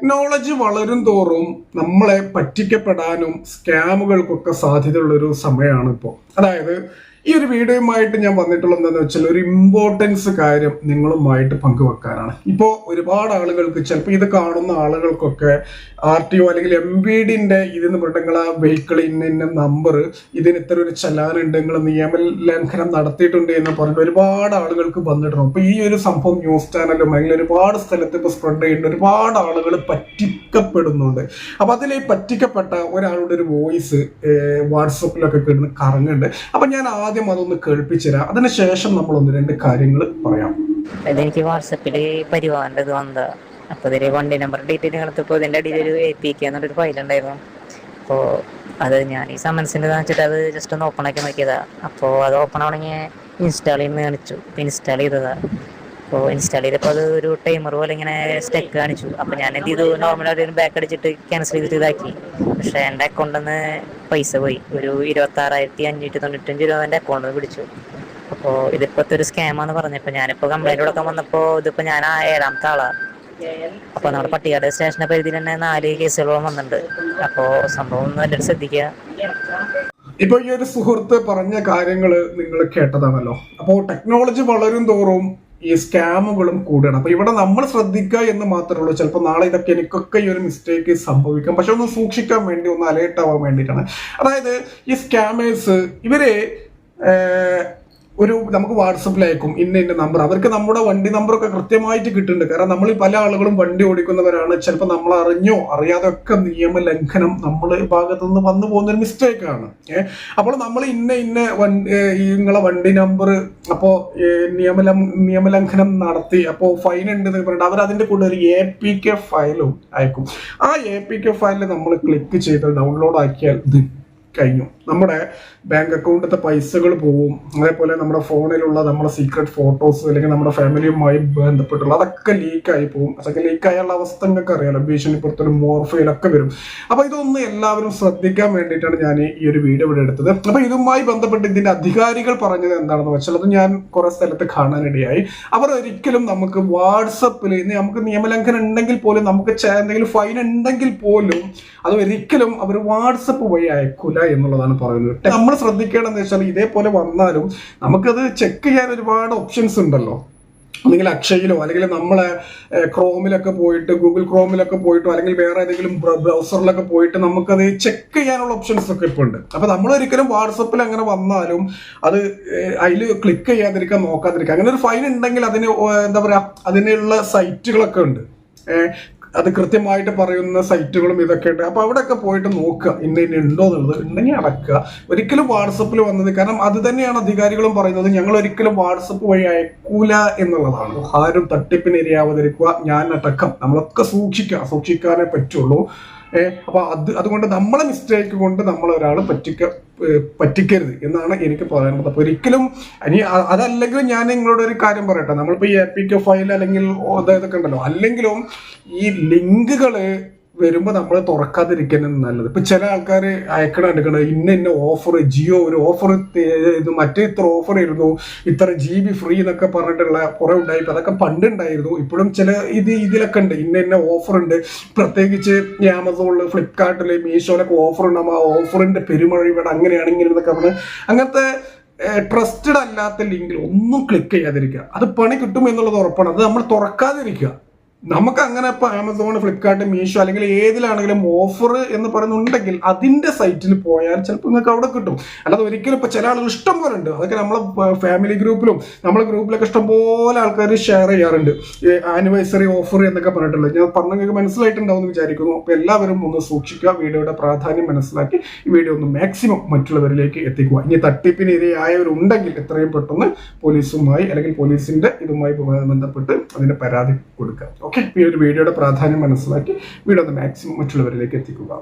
Technology വളരും തോറും നമ്മളെ പറ്റിക്കപ്പെടാനും സ്കാമുകൾക്കൊക്കെ സാധ്യതയുള്ളൊരു സമയമാണ് ഇപ്പോൾ അതായത് ഈ ഒരു വീഡിയോയുമായിട്ട് ഞാൻ വന്നിട്ടുള്ള എന്താണെന്ന് വെച്ചാൽ ഒരു ഇമ്പോർട്ടൻസ് കാര്യം നിങ്ങളുമായിട്ട് പങ്കുവെക്കാനാണ്. ഇപ്പോൾ ഒരുപാട് ആളുകൾക്ക് ചിലപ്പോൾ ഇത് കാണുന്ന ആളുകൾക്കൊക്കെ ആർ ടി ഒ അല്ലെങ്കിൽ എം വി ഡിന്റെ ഇതിന് ആ വെഹിക്കിൾ ഇന്ന ഇന്ന നമ്പർ ഇതിന് ഇത്ര ഒരു ചലാനുണ്ട് നിങ്ങൾ നിയമലംഘനം നടത്തിയിട്ടുണ്ട് എന്ന് പറഞ്ഞിട്ട് ഒരുപാട് ആളുകൾക്ക് വന്നിട്ടുണ്ട്. അപ്പോൾ ഈ ഒരു സംഭവം ന്യൂസ് ചാനലും അല്ലെങ്കിൽ ഒരുപാട് സ്ഥലത്ത് ഇപ്പോൾ സ്പ്രെഡ് ചെയ്യുന്നുണ്ട് ഒരുപാട് ആളുകൾ പറ്റിക്കപ്പെടുന്നുണ്ട്. അപ്പോൾ അതിൽ പറ്റിക്കപ്പെട്ട ഒരാളുടെ ഒരു വോയിസ് വാട്സപ്പിലൊക്കെ കിടന്ന് കറങ്ങുന്നുണ്ട്. അപ്പോൾ ഞാൻ ആദ്യം അതൊന്ന് കേൾപ്പിച്ചുതരാം അതിനുശേഷം നമ്മൾ ഒന്ന് രണ്ട് കാര്യങ്ങൾ പറയാം. ഇതെനിക്ക് വാട്സപ്പിൽ പരിവാറിന്റെ ഇത് വന്നതാ. അപ്പോൾ ഇതിൽ വണ്ടി നമ്പർ ഡീറ്റെയിൽ എടുത്തപ്പോൾ ഇതിന്റെ അടിയിൽ ഒരു എ പി കെ എന്നൊരു ഫയൽ ഉണ്ടായിരുന്നു. അപ്പോൾ അത് ഞാൻ ഈ സമൻസിന്റെ വെച്ചിട്ട് അത് ജസ്റ്റ് ഒന്ന് ഓപ്പൺ ആക്കി നോക്കിയതാ. അപ്പോൾ അത് ഓപ്പൺ ആവണമെങ്കിൽ ഇൻസ്റ്റാൾ ചെയ്യുന്ന കാണിച്ചു. ഇൻസ്റ്റാൾ ചെയ്തതാ. അപ്പോൾ ഇൻസ്റ്റാൾ ചെയ്തപ്പോൾ അത് ഒരു ടൈമർ പോലെ ഇങ്ങനെ സ്റ്റെക്ക് കാണിച്ചു. അപ്പോൾ ഞാൻ എന്ത് ചെയ്തു? നോർമലായിട്ട് ഒരു ബാക്ക് അടിച്ചിട്ട് ക്യാൻസൽ ചെയ്തിട്ട് ഇതാക്കി. പക്ഷേ എന്റെ അക്കൗണ്ടിൽ നിന്ന് പൈസ പോയി. ഒരു ഇരുപത്താറായിരത്തി അഞ്ഞൂറ്റി തൊണ്ണൂറ്റഞ്ച് രൂപ എന്റെ അക്കൗണ്ടിൽ നിന്ന് പിടിച്ചു. അപ്പോൾ ഇതിപ്പോഴത്തെ ഒരു സ്കാമാന്ന് പറഞ്ഞപ്പോൾ ഞാനിപ്പോൾ കംപ്ലൈന്റ് കൊടുക്കാൻ വന്നപ്പോൾ ഇതിപ്പോൾ ഞാൻ ആ ഏഴാമത്തെ ആളാണ് അപ്പോൾ നമ്മുടെ പട്ടികാട് സ്റ്റേഷന്റെ പരിധിയിൽ തന്നെ നാല് കേസുകളോളം വന്നിട്ടുണ്ട്. അപ്പോൾ സംഭവം ഒന്ന് എല്ലാവരും ശ്രദ്ധിക്കുക. ഇപ്പൊ ഈ ഒരു സുഹൃത്ത് പറഞ്ഞ കാര്യങ്ങൾ നിങ്ങൾ കേട്ടതാണല്ലോ. അപ്പോൾ ടെക്നോളജി വളരും തോറും ഈ സ്കാമുകളും കൂടുകയാണ് അപ്പൊ ഇവിടെ നമ്മൾ ശ്രദ്ധിക്കുക എന്ന് മാത്രമേ ഉള്ളൂ. ചിലപ്പോൾ നാളെ ഇതൊക്കെ എനിക്കൊക്കെ ഈ ഒരു മിസ്റ്റേക്ക് സംഭവിക്കാം. പക്ഷെ ഒന്ന് സൂക്ഷിക്കാൻ വേണ്ടി ഒന്ന് അലേർട്ട് ആവാൻ വേണ്ടിയിട്ടാണ്. അതായത് ഈ സ്കാമേഴ്സ് ഇവരെ ഒരു നമുക്ക് വാട്സപ്പിൽ അയക്കും ഇന്ന ഇന്ന നമ്പർ അവർക്ക് നമ്മുടെ വണ്ടി നമ്പറൊക്കെ കൃത്യമായിട്ട് കിട്ടുന്നുണ്ട്. കാരണം നമ്മൾ പല ആളുകളും വണ്ടി ഓടിക്കുന്നവരാണ്. ചിലപ്പോൾ നമ്മൾ അറിഞ്ഞോ അറിയാതെ ഒക്കെ നിയമലംഘനം നമ്മൾ ഭാഗത്തു നിന്ന് വന്നു പോകുന്ന ഒരു മിസ്റ്റേക്ക് ആണ്. ഏഹ് അപ്പോൾ നമ്മൾ ഇന്ന ഇന്ന വണ്ടി നിങ്ങളെ വണ്ടി നമ്പർ അപ്പോൾ നിയമലം നിയമലംഘനം നടത്തി അപ്പോൾ ഫൈൻ ഉണ്ട് എന്ന് പറഞ്ഞിട്ട് അവർ അതിന്റെ കൂടെ ഒരു എ പി കെ ഫയലും അയക്കും. ആ എ പി കെ ഫയലിൽ നമ്മൾ ക്ലിക്ക് ചെയ്ത് ഡൗൺലോഡ് ആക്കിയാൽ ഇത് കഴിഞ്ഞു. നമ്മുടെ ബാങ്ക് അക്കൗണ്ടിലത്തെ പൈസകൾ പോവും. അതേപോലെ നമ്മുടെ ഫോണിലുള്ള നമ്മുടെ സീക്രട്ട് ഫോട്ടോസ് അല്ലെങ്കിൽ നമ്മുടെ ഫാമിലിയുമായി ബന്ധപ്പെട്ടുള്ള അതൊക്കെ ലീക്കായി പോകും അതൊക്കെ ലീക്കായുള്ള അവസ്ഥ നിങ്ങൾക്ക് അറിയാലോ. ഭീഷണിപ്പുറത്തൊരു മോർഫയിലൊക്കെ വരും. അപ്പോൾ ഇതൊന്ന് എല്ലാവരും ശ്രദ്ധിക്കാൻ വേണ്ടിയിട്ടാണ് ഞാൻ ഈ ഒരു വീഡിയോ ഇവിടെ എടുത്തത്. അപ്പോൾ ഇതുമായി ബന്ധപ്പെട്ട് ഇതിന്റെ അധികാരികൾ പറഞ്ഞത് എന്താണെന്ന് വെച്ചാൽ അത് ഞാൻ കുറേ സ്ഥലത്ത് കാണാനിടയായി. അവർ ഒരിക്കലും നമുക്ക് വാട്സപ്പിൽ നമുക്ക് നിയമലംഘനം ഉണ്ടെങ്കിൽ പോലും നമുക്ക് എന്തെങ്കിലും ഫൈൻ ഉണ്ടെങ്കിൽ പോലും അത് ഒരിക്കലും അവർ വാട്സപ്പ് വഴി അയക്കൂല എന്നുള്ളതാണ്. പറയുന്നത്. നമ്മൾ ശ്രദ്ധിക്കേണ്ടതെന്ന് വെച്ചാൽ ഇതേപോലെ വന്നാലും നമുക്കത് ചെക്ക് ചെയ്യാൻ ഒരുപാട് ഓപ്ഷൻസ് ഉണ്ടല്ലോ. അല്ലെങ്കിൽ അക്ഷയിലോ അല്ലെങ്കിൽ നമ്മളെ ക്രോമിലൊക്കെ പോയിട്ട് ഗൂഗിൾ ക്രോമിലൊക്കെ പോയിട്ടോ അല്ലെങ്കിൽ വേറെ ഏതെങ്കിലും ബ്രൗസറിലൊക്കെ പോയിട്ട് നമുക്കത് ചെക്ക് ചെയ്യാനുള്ള ഓപ്ഷൻസ് ഒക്കെ ഇപ്പോൾ ഉണ്ട്. അപ്പൊ നമ്മൾ ഒരിക്കലും വാട്സപ്പിൽ അങ്ങനെ വന്നാലും അത് അതിൽ ക്ലിക്ക് ചെയ്യാതിരിക്കാൻ നോക്കാതിരിക്കുക. അങ്ങനെ ഒരു ഫൈൻ ഉണ്ടെങ്കിൽ അതിന് എന്താ പറയാ അതിനുള്ള സൈറ്റുകളൊക്കെ ഉണ്ട്. അത് കൃത്യമായിട്ട് പറയുന്ന സൈറ്റുകളും ഇതൊക്കെ ഉണ്ട്. അപ്പൊ അവിടെയൊക്കെ പോയിട്ട് നോക്കുക. ഇന്ന ഇന്ന ഉണ്ടോ എന്നുള്ളത് ഉണ്ടെങ്കിൽ അടക്കുക. ഒരിക്കലും വാട്സപ്പിൽ വന്നത് കാരണം അത് തന്നെയാണ് അധികാരികളും പറയുന്നത്. ഞങ്ങൾ ഒരിക്കലും വാട്സപ്പ് വഴി അയക്കൂല എന്നുള്ളതാണ്. ആരും തട്ടിപ്പിന് ഇരയാവതിരിക്കുക ഞാൻ അടക്കം. നമ്മളൊക്കെ സൂക്ഷിക്കുക. സൂക്ഷിക്കാനേ പറ്റുള്ളൂ. ഏഹ് അപ്പൊ അത് അതുകൊണ്ട് നമ്മളെ മിസ്റ്റേക്ക് കൊണ്ട് നമ്മൾ ഒരാൾ പറ്റിക്ക പറ്റിക്കരുത് എന്നാണ് എനിക്ക് പറയാനുള്ളത്. അപ്പൊ ഒരിക്കലും ഇനി അതല്ലെങ്കിൽ ഞാൻ നിങ്ങളോട് ഒരു കാര്യം പറയട്ടെ. നമ്മളിപ്പോ ഈ എ പി കെ ഫയൽ അല്ലെങ്കിൽ ഇതൊക്കെ ഉണ്ടല്ലോ. അല്ലെങ്കിലും ഈ ലിങ്കുകൾ വരുമ്പോൾ നമ്മൾ തുറക്കാതിരിക്കുന്നത് നല്ലത്. ഇപ്പൊ ചില ആൾക്കാർ അയക്കണ എടുക്കണത് ഇന്ന ഇന്ന ഓഫർ ജിയോ ഒരു ഓഫർ ഇത് മറ്റേ ഇത്ര ഓഫർ ആയിരുന്നു ഇത്ര ജി ബി ഫ്രീ എന്നൊക്കെ പറഞ്ഞിട്ടുള്ള കുറെ ഉണ്ടായി അതൊക്കെ പണ്ടുണ്ടായിരുന്നു ഇപ്പോഴും ചില ഇത് ഇതിലൊക്കെ ഉണ്ട്. ഇന്ന ഇന്ന ഓഫർ ഉണ്ട്. പ്രത്യേകിച്ച് ആമസോണിൽ ഫ്ലിപ്കാർട്ടിൽ മീഷോയിലൊക്കെ ഓഫർ ഉണ്ടാകും ആ ഓഫറിന്റെ പെരുമഴ ഇവിടെ അങ്ങനെയാണ് ഇങ്ങനെ എന്നൊക്കെ പറഞ്ഞ് അങ്ങനത്തെ ട്രസ്റ്റഡ് അല്ലാത്ത ലിങ്കിൽ ഒന്നും ക്ലിക്ക് ചെയ്യാതിരിക്കുക. അത് പണി കിട്ടും എന്നുള്ളത് ഉറപ്പാണ്. അത് നമ്മൾ തുറക്കാതിരിക്കുക. നമുക്ക് അങ്ങനെ ഇപ്പൊ ആമസോൺ ഫ്ലിപ്കാർട്ട് മീഷോ അല്ലെങ്കിൽ ഏതിലാണെങ്കിലും ഓഫർ എന്ന് പറയുന്നുണ്ടെങ്കിൽ അതിന്റെ സൈറ്റിൽ പോയാൽ ചിലപ്പോൾ നിങ്ങൾക്ക് അവിടെ കിട്ടും. അല്ലാതെ ഒരിക്കലും ഇപ്പൊ ചില ആളുകൾ ഇഷ്ടം പോലെ ഉണ്ട്. അതൊക്കെ നമ്മളെ ഫാമിലി ഗ്രൂപ്പിലും നമ്മളെ ഗ്രൂപ്പിലൊക്കെ ഇഷ്ടം പോലെ ആൾക്കാർ ഷെയർ ചെയ്യാറുണ്ട്. ആനിവേഴ്സറി ഓഫർ എന്നൊക്കെ പറഞ്ഞിട്ടുള്ളത് ഞാൻ പറഞ്ഞ നിങ്ങൾക്ക് മനസ്സിലായിട്ടുണ്ടാവും എന്ന് വിചാരിക്കുന്നു. അപ്പൊ എല്ലാവരും ഒന്ന് സൂക്ഷിക്കുക. വീഡിയോയുടെ പ്രാധാന്യം മനസ്സിലാക്കി ഈ വീഡിയോ ഒന്ന് മാക്സിമം മറ്റുള്ളവരിലേക്ക് എത്തിക്കുക. ഇനി തട്ടിപ്പിന് ഇരയായവരുണ്ടെങ്കിൽ എത്രയും പെട്ടെന്ന് പോലീസുമായി അല്ലെങ്കിൽ പോലീസിന്റെ ഇതുമായി ബന്ധപ്പെട്ട് അതിന്റെ പരാതി കൊടുക്കുക. ഓക്കെ ഈ ഒരു വീഡിയോയുടെ പ്രാധാന്യം മനസ്സിലാക്കി വീഡിയോ മാക്സിമം മറ്റുള്ളവരിലേക്ക് എത്തിക്കുക.